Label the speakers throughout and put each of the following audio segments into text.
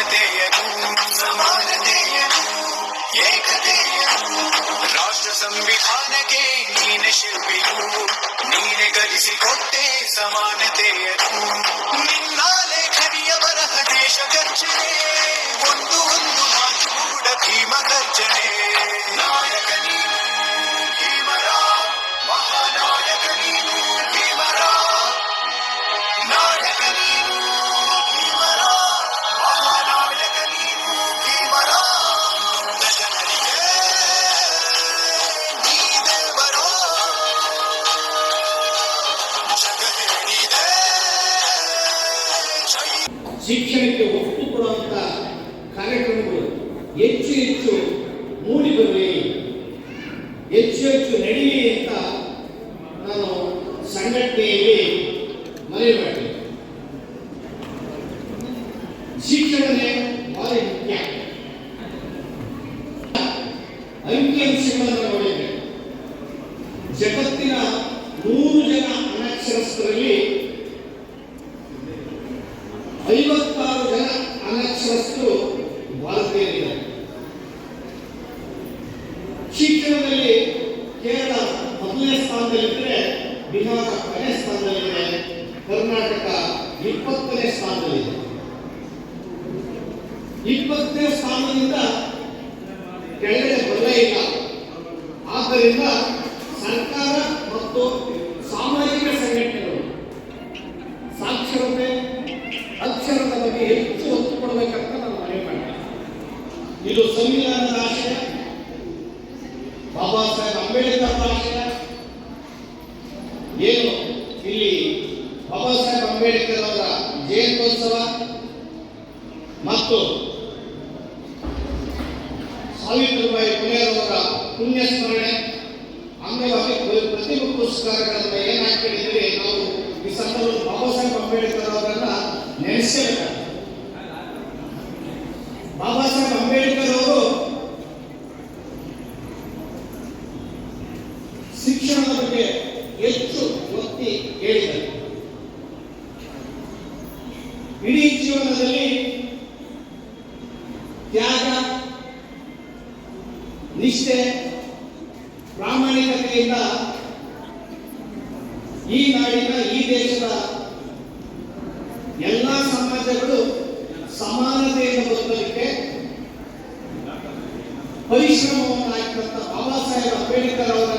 Speaker 1: ಸಮಾನತೆಯನು ಸಮಾನತೆಯನು ಏಕತೆಯನು ರಾಷ್ಟ್ರ ಸಂವಿಧಾನಕ್ಕೆ ನೀನೆ ಶಿಲ್ಪಿಯು ನೀನೆ ಗಳಿಸಿಕೊಟ್ಟೆ ಸಮಾನತೆಯನು ನಿನ್ನ ಲೇಖನಿಯ ಬರಹ
Speaker 2: ದೇಶದ ನಡೆಯಲಿ ಅಂತ ನಾನು ಸಂಘಟನೆಯಲ್ಲಿ ಕರ್ನಾಟಕ ಕೊನೆ ಸ್ಥಾನದಲ್ಲಿದೆ. ಕರ್ನಾಟಕ ಇಪ್ಪತ್ತನೇ ಸ್ಥಾನದಲ್ಲಿದೆ. ಇಪ್ಪತ್ತನೇ ಸ್ಥಾನದಿಂದ ಕೆಳಗಡೆ ಬರಲೇ ಇಲ್ಲ. ಆದ್ದರಿಂದ ಮತ್ತು ಸಾವಿತ್ರಿಬಾಯಿ ಪುಣ್ಯರವರ ಪುಣ್ಯಸ್ಮರಣೆ ಅಂಗವಾಗಿ ಪ್ರತಿಭಾ ಪುರಸ್ಕಾರಗಳನ್ನ ಏನಾಗ್ತಾ ಹಾಕಿದ್ದೀವಿ ನಾವು ಈ ಸಂದರ್ಭದಲ್ಲಿ ಬಾಬಾ ಸಾಹೇಬ್ ಅಂಬೇಡ್ಕರ್ ಅವರನ್ನ ನೆನೆಸಬೇಕಾಗ್ತದೆ ನಿಷ್ಠೆ, ಪ್ರಾಮಾಣಿಕತೆಯಿಂದ ಈ ನಾಡಿನ, ಈ ದೇಶದ ಎಲ್ಲ ಸಮಾಜಗಳು ಸಮಾನತೆಯನ್ನು ಬದುಕಲಿಕ್ಕೆ ಪರಿಶ್ರಮವನ್ನು ಹಾಕಿದಂತ ಬಾಬಾ ಸಾಹೇಬ್ ಅಂಬೇಡ್ಕರ್ ಅವರ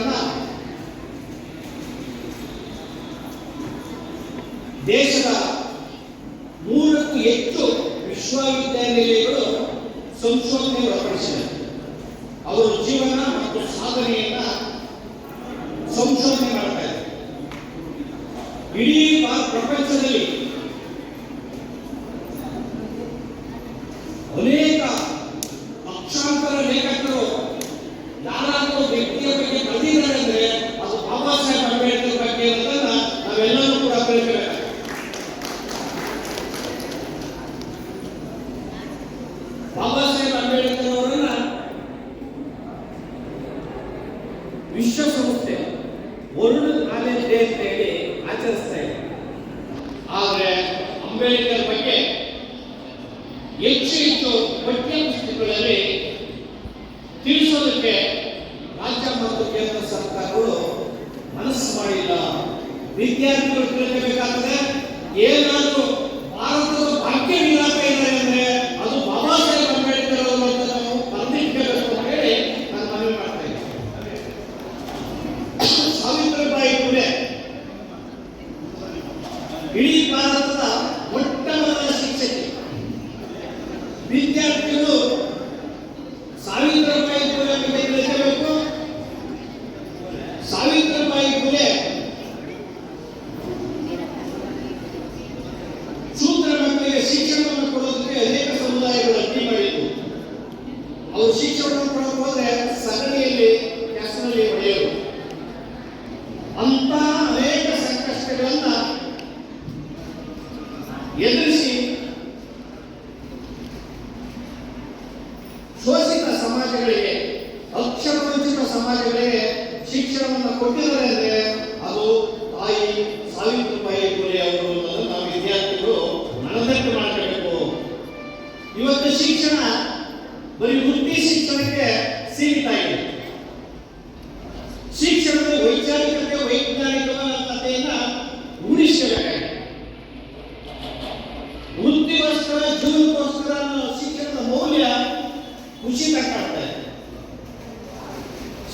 Speaker 2: ಇಡೀ ಪ್ರಪಂಚದಲ್ಲಿ ಹೆಚ್ಚು ಹೆಚ್ಚು ಪಠ್ಯ ಪುಸ್ತಕಗಳಲ್ಲಿ ತಿಳಿಸೋದಕ್ಕೆ ರಾಜ್ಯ ಮತ್ತು ಕೇಂದ್ರ ಸರ್ಕಾರಗಳು ಮನಸ್ಸು ಮಾಡಿಲ್ಲ. ವಿದ್ಯಾರ್ಥಿಗಳು ತಿಳ್ಕೋಬೇಕಾದ್ರೆ ಏನಾದರೂ Thank you. ಸಿಗ್ತಾ ಇದೆ ಶಿಕ್ಷಣದ ವೈಚಾರಿಕತೆ ವೈಜ್ಞಾನಿಕತೆಯನ್ನ ಉಳಿಸಬೇಕಾಗಿದೆ ವೃತ್ತಿಗೋಸ್ಕರ ಜೀವನಕ್ಕೋಸ್ಕರ ಶಿಕ್ಷಣದ ಮೌಲ್ಯ ಖುಷಿ ತಕ್ಕಾಗ್ತಾ ಇದೆ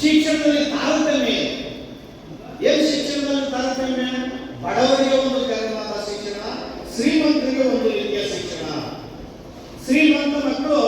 Speaker 2: ಶಿಕ್ಷಣದಲ್ಲಿ ತಾರತಮ್ಯ ಏನ್ ಶಿಕ್ಷಣದಲ್ಲಿ ತಾರತಮ್ಯ? ಬಡವರಿಗೆ ಒಂದು ತೆರವಾದ ಶಿಕ್ಷಣ, ಶ್ರೀಮಂತರಿಗೆ ಒಂದು ರೀತಿಯ ಶಿಕ್ಷಣ. ಶ್ರೀಮಂತ ಮಕ್ಕಳು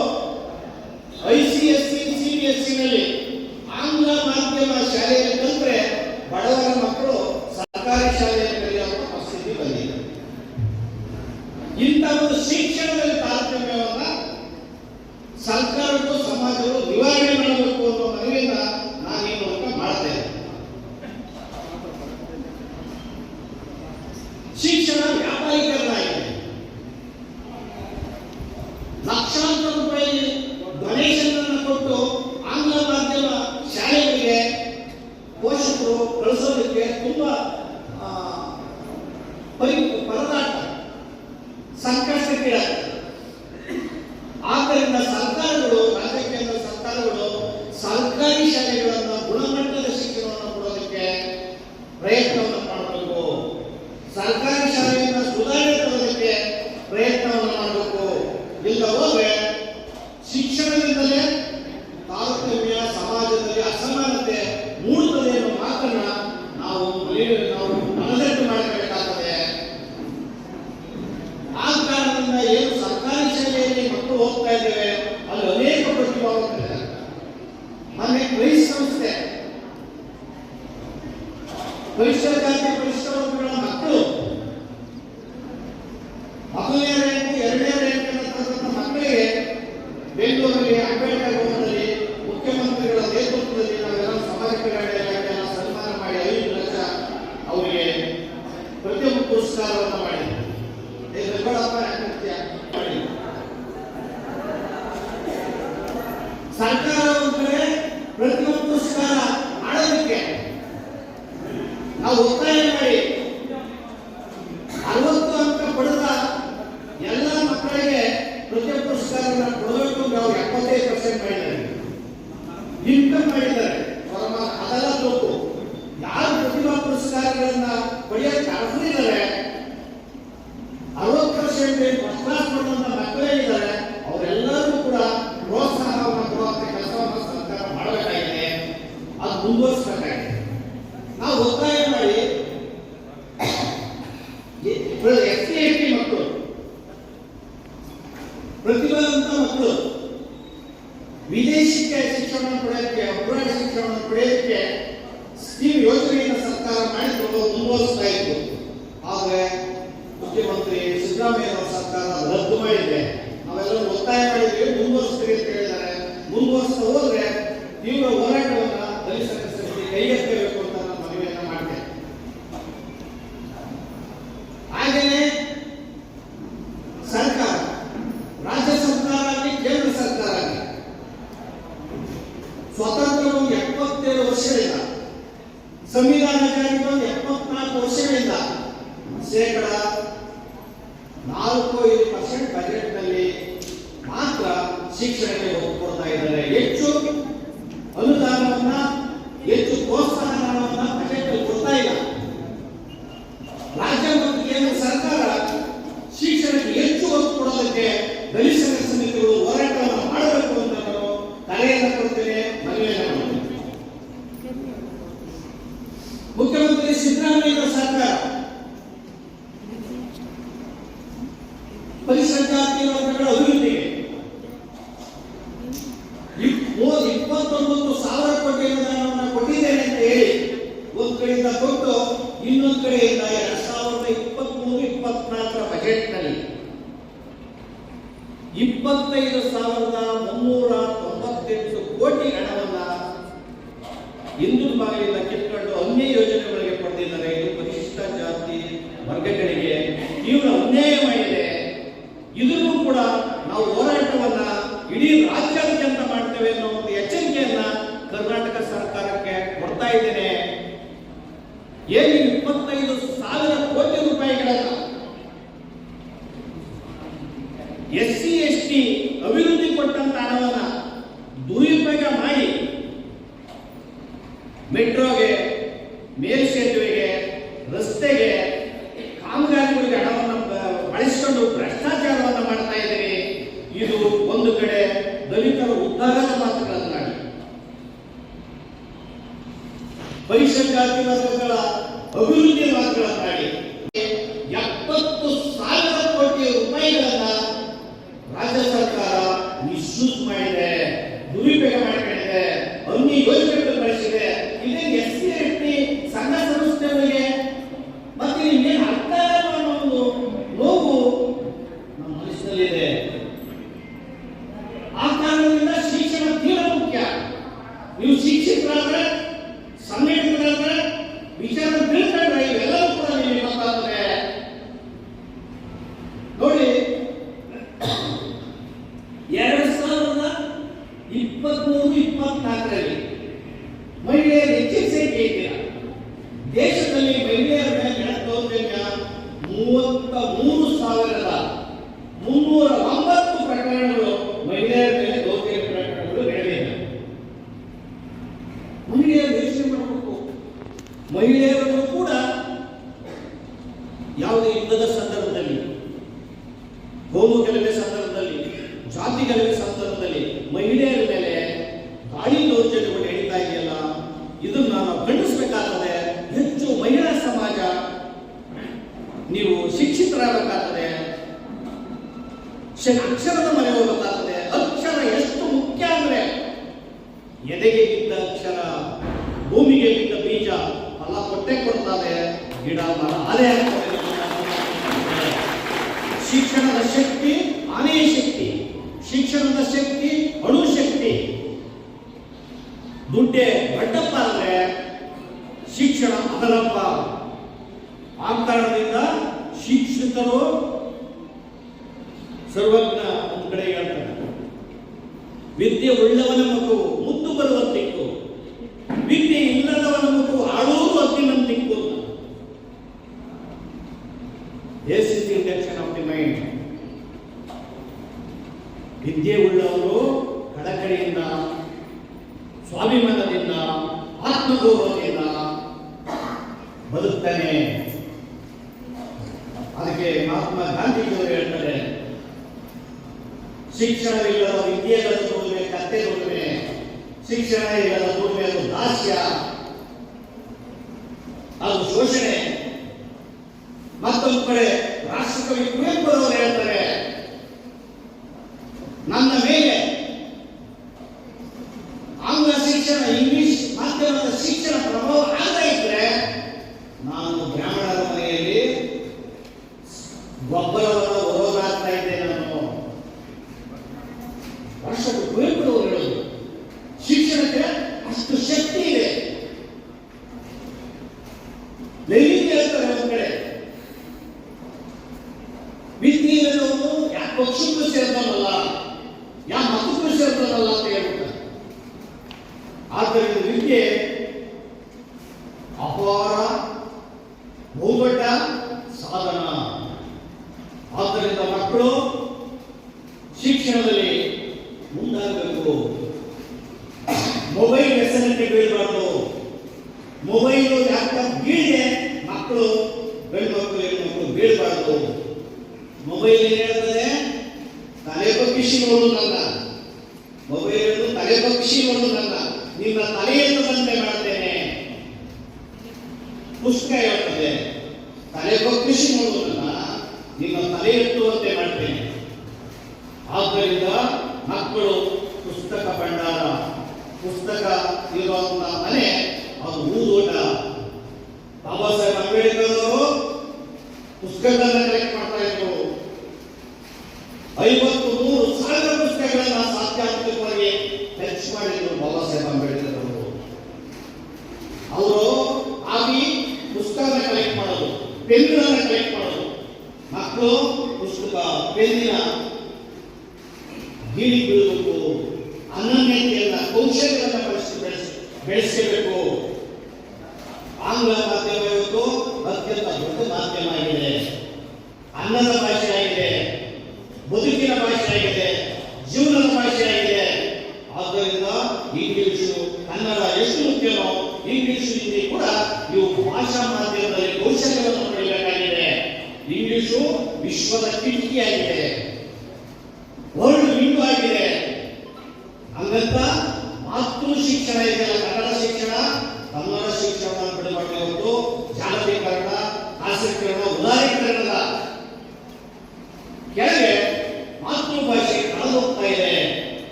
Speaker 2: duas ಮೆಟ್ರೋಗೆ ಮೇಲ್ಸೇತುವೆಗೆ ಗುಡ್ಡೆ ಬಂಡಪ್ಪ ಅಂದ್ರೆ ಶಿಕ್ಷಣ ಅದರಪ್ಪ. ಆ ಕಾರಣದಿಂದ ಶಿಕ್ಷಕರು ಸರ್ವಜ್ಞ ಒಂದು ಕಡೆ ಹೇಳ್ತಾರೆ. ವಿದ್ಯೆ ಉಳ್ಳವನ ಮಗು ಮುದ್ದು ಬರುವಂತಿತ್ತು ವಿದ್ಯೆ ಇಲ್ಲದವನ ಮಗು ಆಳೂರು ಹತ್ತಿನಂತಿತ್ತು S is induction of the mind. ವಿದ್ಯೆ ಉಳ್ಳವರು ಕಡಕಡೆಯಿಂದ ಸ್ವಾಭಿಮಾನದಿಂದ, ಆತ್ಮಗೌರವದಿಂದ ಬದುಕ್ತಾನೆ. ಅದಕ್ಕೆ ಮಹಾತ್ಮ ಗಾಂಧೀಜಿಯವರು ಹೇಳ್ತಾರೆ ಶಿಕ್ಷಣವಿಲ್ಲದ ವಿದ್ಯೆಗಳ ದುಡಿಮೆ ಕತ್ತೆ ದುಡಿಮೆ ಶಿಕ್ಷಣ ಇಲ್ಲದ ದುಡಿಮೆ ಅದು ದಾಸ್ಯ, ಅದು ಶೋಷಣೆ. ಮತ್ತೊಂದು ಕಡೆ ರಾಷ್ಟ್ರಕವಿ ಕುವೆಂಪು ಅವರು ಹೇಳ್ತಾರೆ, ನನ್ನ ಮೇಲೆ ಆದ್ದರಿಂದ ನಿಮಗೆ ತಲೆ ಕೃಷಿ ಮಾಡುವುದನ್ನ ನಿಮ್ಮ ತಲೆ ಎತ್ತುವಂತೆ ಮಾಡ್ತೇನೆ. ಆದ್ದರಿಂದ ಮಕ್ಕಳು ಪುಸ್ತಕ ಭಂಡಾರ, ಪುಸ್ತಕ ಇರುವಂತಹ ಮನೆ, ಅದು ಊದೋಟ ಬಾಬಾ ಸಾಹೇಬ್ ಅಂಬೇಡ್ಕರ್ ಅವರು ಪುಸ್ತಕಗಳನ್ನ ಕಲೆಕ್ಟ್ ಮಾಡ್ತಾ ಇದ್ರು. ಐವತ್ತು ಬೀಳಿ ಬಿಡಬೇಕು ಅನನ್ಯತೆಯನ್ನ ಕೌಶಲ್ಯವನ್ನು ಬೆಳೆಸಿ ಬೆಳೆಸಬೇಕು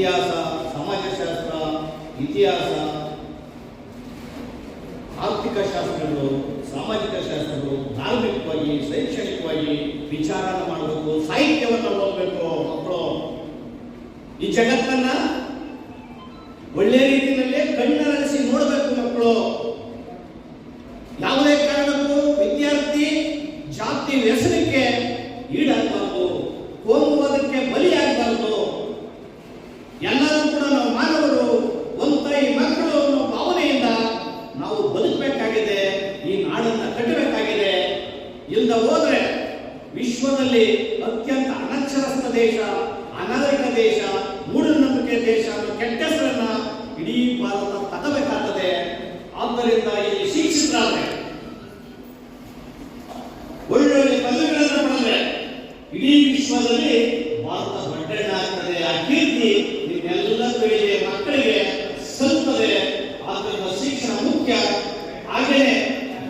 Speaker 2: ಇತಿಹಾಸ, ಸಮಾಜಶಾಸ್ತ್ರ, ಇತಿಹಾಸ, ಆರ್ಥಿಕ ಶಾಸ್ತ್ರಗಳು, ಸಾಮಾಜಿಕ ಶಾಸ್ತ್ರಗಳು, ಧಾರ್ಮಿಕವಾಗಿ, ಶೈಕ್ಷಣಿಕವಾಗಿ ವಿಚಾರ ಮಾಡಬೇಕು, ಸಾಹಿತ್ಯವನ್ನು ಓದಬೇಕು ಮಕ್ಕಳು ಈ ಜಗತ್ತನ್ನ ಒಳ್ಳೆಯ ರೀತಿಯಲ್ಲೇ ಕಣ್ಣರಸಿ ನೋಡಬೇಕು ಮಕ್ಕಳು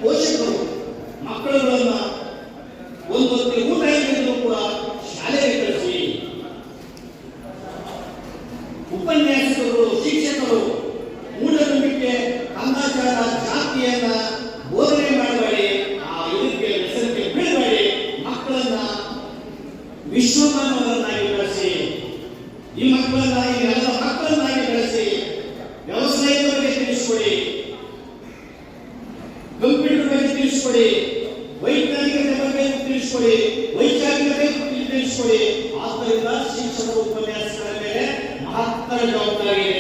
Speaker 2: очень ಕೊಡಿ ಆತ್ಮರಿಂದ ಶಿಕ್ಷಕರ ಉಪನ್ಯಾಸಗಳ ಮೇಲೆ ಮಹತ್ತರ ಜವಾಬ್ದಾರಿ ಇದೆ.